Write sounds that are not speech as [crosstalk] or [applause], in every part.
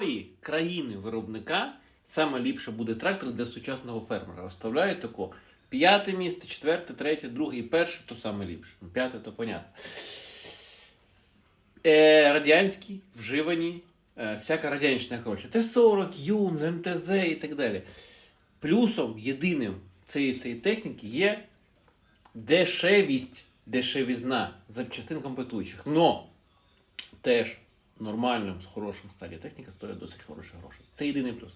якої країни виробника саме ліпше буде трактор для сучасного фермера? Розставляють тако. П'яте місце, четверте, третє, друге і перше, то саме ліпше. Ну, П'яте, то понятно. Е, радянські, вживані, е, всяка радянщина, коротше, Т-40, ЮМ, МТЗ і так далі. Плюсом єдиним цієї всієї техніки є дешевість, дешевізна запчастин комплектуючих. Но теж нормальним, з хорошим сталі техніка стоїть досить хороші гроші. Це єдиний плюс.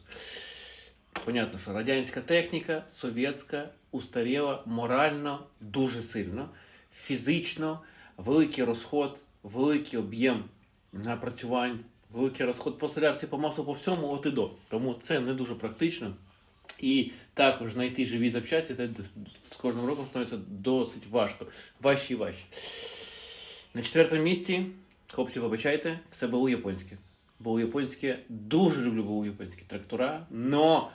Понятно, що радянська техніка, совєтська, устаріла морально дуже сильно, фізично, великий розход, великий об'єм напрацювань, великий розход по солярці, по маслу, по всьому от і до. Тому це не дуже практично. І також знайти живі запчасті це з кожним роком становиться досить важко. Важче і важче. На четвертому місці, хлопці, вибачайте, все БУ японське. БУ японське, дуже люблю БУ японські трактора, но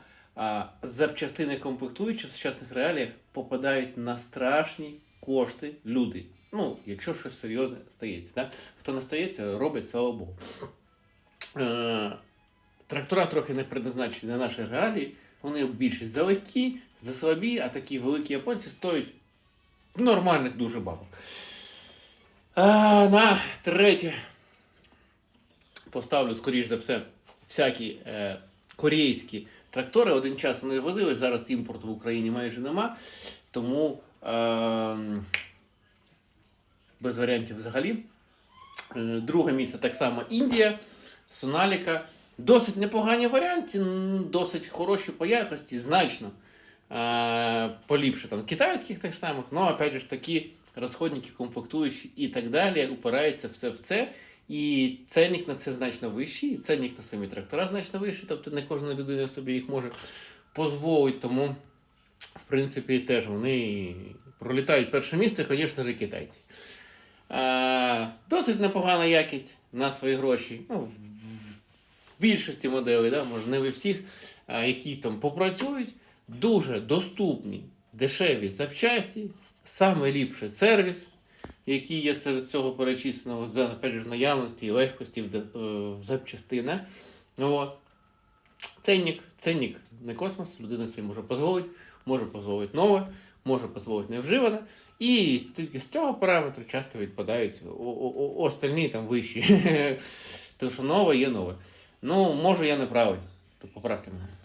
запчастини комплектуючі в сучасних реаліях попадають на страшні кошти люди. Ну, якщо щось серйозне стається. Да? Хто не стається, робить, слава Богу. Е, трактора трохи не предназначені на наші реалії. Вони більшість залегкі, заслабі, а такі великі японці стоять нормальних дуже бабок. На третє поставлю, скоріш за все, всякі е, корейські трактори. Один час вони возили, зараз імпорту в Україні майже нема. Тому е, без варіантів взагалі. Е, Друге місце так само Індія, Соналіка. Досить непогані варіанти, досить хороші по якості, значно е, поліпше там китайських тих самих, але опять же такі розходники, комплектуючі і так далі, упирається все в це. І ценник на це значно вищий, і ценник на самі трактора значно вищий, тобто не кожна людина собі їх може дозволити, тому, в принципі, теж вони пролітають перше місце, звісно ж, китайці. Е, досить непогана якість на свої гроші. Ну, в, в більшості моделей, да, може не ви всіх, е, які там попрацюють, дуже доступні, дешеві запчасті, саме ліпший сервіс, який є серед цього перечисленого за же, наявності і легкості в, е, запчастинах. От. Ценник, ценник не космос, людина собі може дозволити, може дозволити нове, може дозволити невживане. І тільки з цього параметру часто відпадають остальні там вищі. [laughs] Тому що нове є нове. Ну, може, я не правий, то поправте мене.